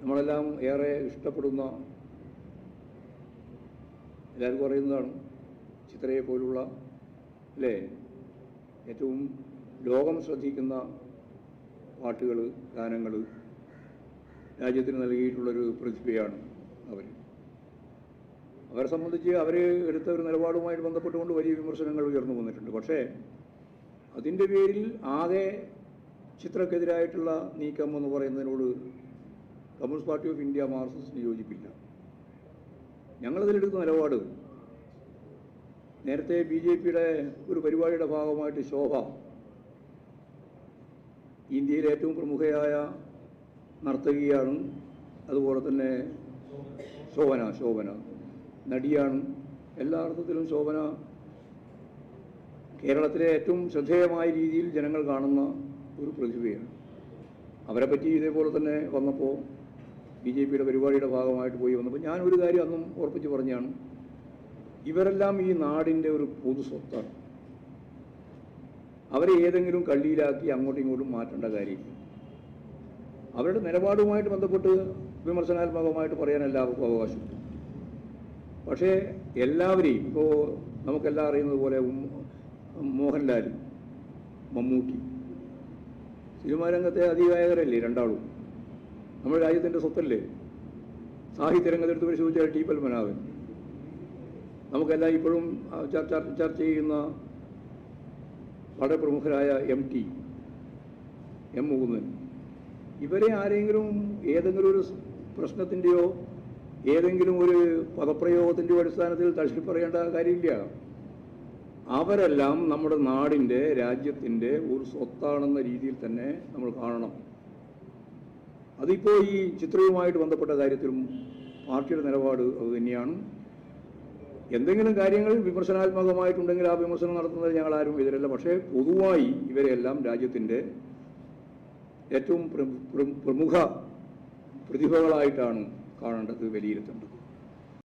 നമ്മളെല്ലാം ഏറെ ഇഷ്ടപ്പെടുന്ന എല്ലാവർക്കും അറിയുന്നതാണ് ചിത്രയെ പോലുള്ള അല്ലേ? ഏറ്റവും ലോകം ശ്രദ്ധിക്കുന്ന പാട്ടുകൾ ഗാനങ്ങൾ രാജ്യത്തിന് നൽകിയിട്ടുള്ളൊരു പ്രതിഭയാണ് അവർ അവരെ സംബന്ധിച്ച് അവർ എടുത്ത ഒരു നിലപാടുമായിട്ട് ബന്ധപ്പെട്ടുകൊണ്ട് വലിയ വിമർശനങ്ങൾ ഉയർന്നു വന്നിട്ടുണ്ട്. പക്ഷേ അതിന്റെ പേരിൽ ആകെ ചിത്രക്കെതിരായിട്ടുള്ള നീക്കം എന്ന് പറയുന്നതിനോട് communist party of India Marxist യോജിപ്പില്ല ഞങ്ങളതിലെടുക്കുന്ന നിലപാട് നേരത്തെ ബി ജെ പിയുടെ ഒരു പരിപാടിയുടെ ഭാഗമായിട്ട് ശോഭ ഇന്ത്യയിലെ ഏറ്റവും പ്രമുഖയായ നർത്തകിയാണ് അതുപോലെ തന്നെ ശോഭന ശോഭന നടിയാണ്. എല്ലാ അർത്ഥത്തിലും ശോഭന കേരളത്തിലെ ഏറ്റവും ശ്രദ്ധേയമായ രീതിയിൽ ജനങ്ങൾ കാണുന്ന ഒരു പ്രതിഭയാണ്. അവരെ പറ്റി ഇതേപോലെ തന്നെ വന്നപ്പോൾ ബി ജെ പിയുടെ പരിപാടിയുടെ ഭാഗമായിട്ട് പോയി വന്നപ്പോൾ ഞാൻ ഒരു കാര്യം അന്നും ഉറപ്പിച്ച് പറഞ്ഞാണ് ഇവരെല്ലാം ഈ നാടിന്റെ ഒരു പൊതു സ്വത്താണ്. അവരെ ഏതെങ്കിലും കള്ളിയിലാക്കി അങ്ങോട്ടും ഇങ്ങോട്ടും മാറ്റേണ്ട കാര്യമില്ല. അവരുടെ നിലപാടുമായിട്ട് ബന്ധപ്പെട്ട് വിമർശനാത്മകമായിട്ട് പറയാൻ എല്ലാവർക്കും അവകാശമുണ്ട് പക്ഷേ എല്ലാവരെയും ഇപ്പോൾ നമുക്കെല്ലാം അറിയുന്നത് പോലെ മോഹൻലാൽ മമ്മൂട്ടി സിനിമാ രംഗത്തെ അതികായകരല്ലേ രണ്ടാളും? നമ്മുടെ രാജ്യത്തിന്റെ സ്വത്തല്ലേ? സാഹിത്യ രംഗത്തെടുത്ത് പരിശോധിച്ചാൽ ടി പത്മനാഭൻ. നമുക്കെല്ലാം ഇപ്പോഴും ചർച്ച ചർച്ച ചെയ്യുന്ന വളരെ പ്രമുഖരായ എം ടി എം മുകുന്ദൻ. ഇവരെ ആരെങ്കിലും ഏതെങ്കിലും ഒരു പ്രശ്നത്തിന്റെയോ ഏതെങ്കിലും ഒരു പദപ്രയോഗത്തിന്റെയോ അടിസ്ഥാനത്തിൽ തള്ളി പറയേണ്ട കാര്യമില്ല. അവരെല്ലാം നമ്മുടെ നാടിന്റെ രാജ്യത്തിന്റെ ഒരു സ്വത്താണെന്ന രീതിയിൽ തന്നെ നമ്മൾ കാണണം. അതിപ്പോൾ ഈ ചിത്രവുമായിട്ട് ബന്ധപ്പെട്ട കാര്യത്തിലും പാർട്ടിയുടെ നിലപാട് അത് തന്നെയാണ്. എന്തെങ്കിലും കാര്യങ്ങൾ വിമർശനാത്മകമായിട്ടുണ്ടെങ്കിൽ ആ വിമർശനം നടത്തുന്നത് ഞങ്ങൾ ആരും എതിരല്ല. പക്ഷേ പൊതുവായി ഇവരെല്ലാം രാജ്യത്തിന്റെ ഏറ്റവും പ്ര- പ്ര- പ്രമുഖ പ്രതിഭകളായിട്ടാണ് കാണേണ്ടത് വിലയിരുത്തേണ്ടത്